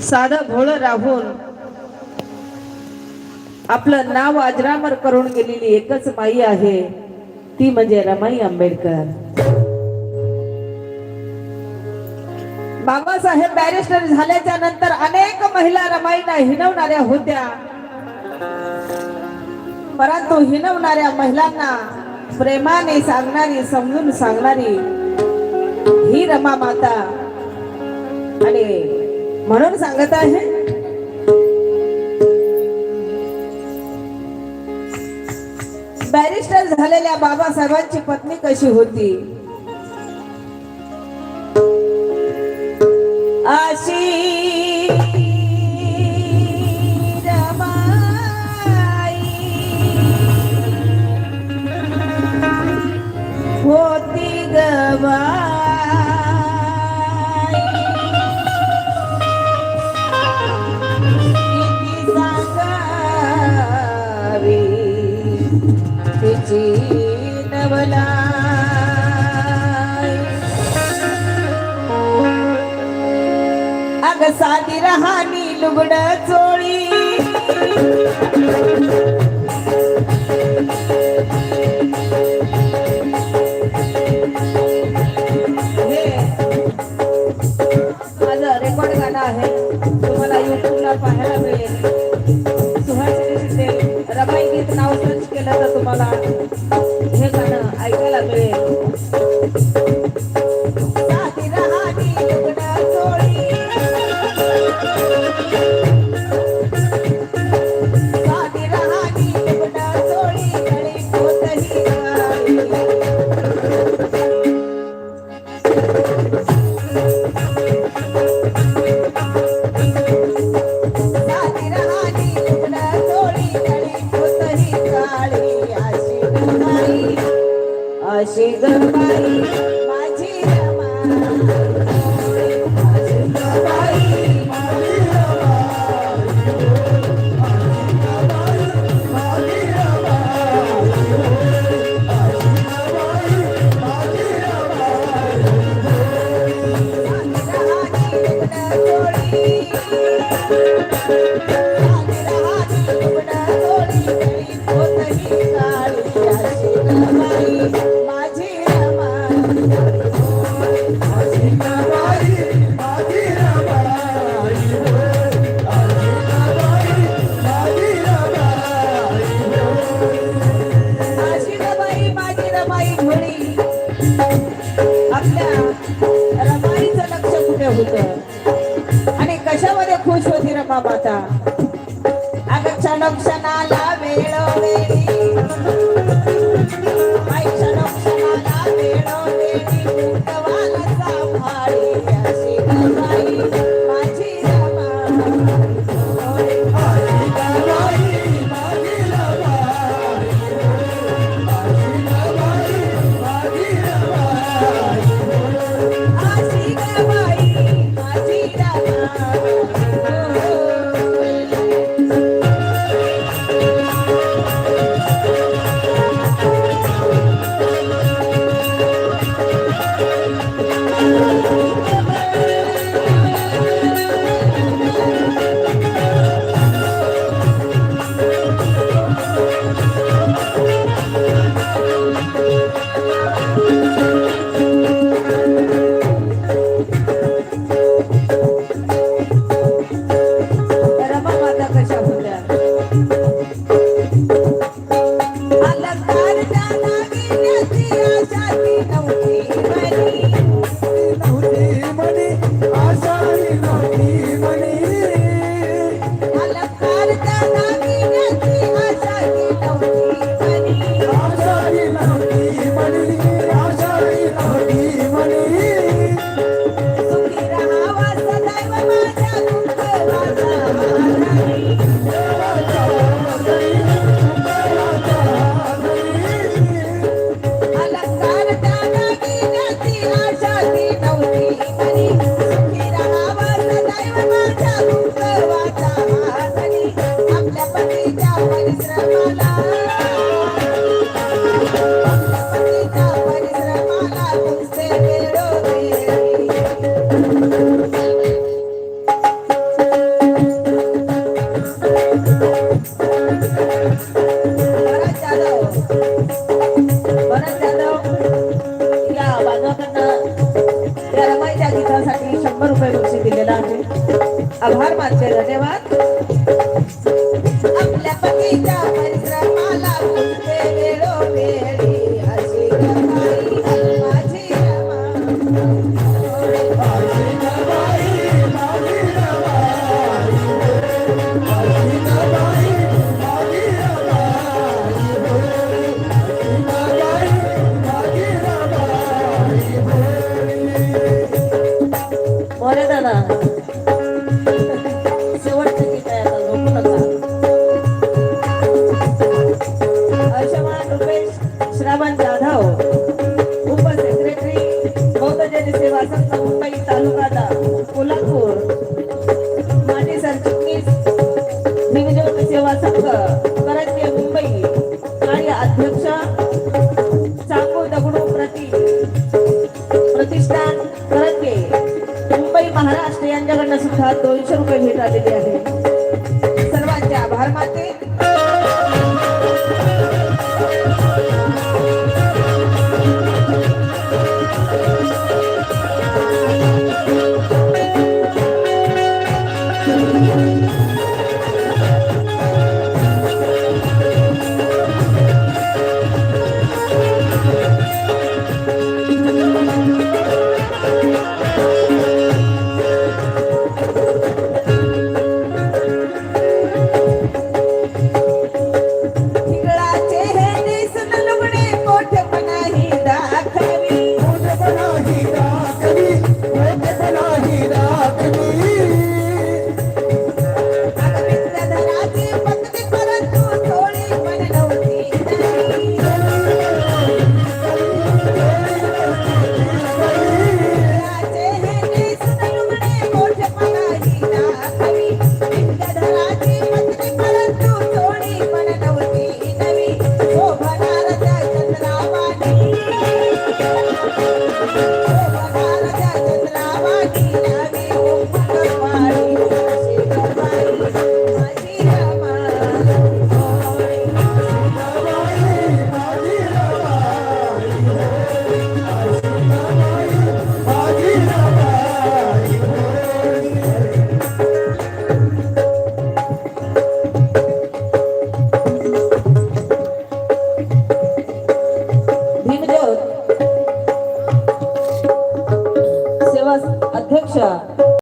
साधं भोळ राहून आपलं नाव अजरामर करून गेलेली एकच माई आहे. ती म्हणजे रमाई आंबेडकर. बाबासाहेब बॅरिस्टर झाल्याच्यानंतर अनेक महिला रमाईना हिनवणाऱ्या होत्या. परंतु हिनवणाऱ्या महिलांना प्रेमाने सांगणारी समजून सांगणारी ही रमा माता आणि म्हणून सांगत आहे. बॅरिस्टर झालेल्या बाबासाहेबांची पत्नी कशी होती? अग साधी रहानी लुगड चोळी. माझं रेकॉर्ड गाणं आहे. तुम्हाला युट्यूबला पाहायला आपल्या रमाईचं लक्ष कुठे होतं? आणि कशामध्ये खुश होती रमा माणसाने दिलेला आहे. आभार मानते. धन्यवाद. आपल्या पतीच्या thank स्त्रियांच्याकडनं सुद्धा दोनशे रुपये भेट आलेली आहे. सर्वांच्या भारमाते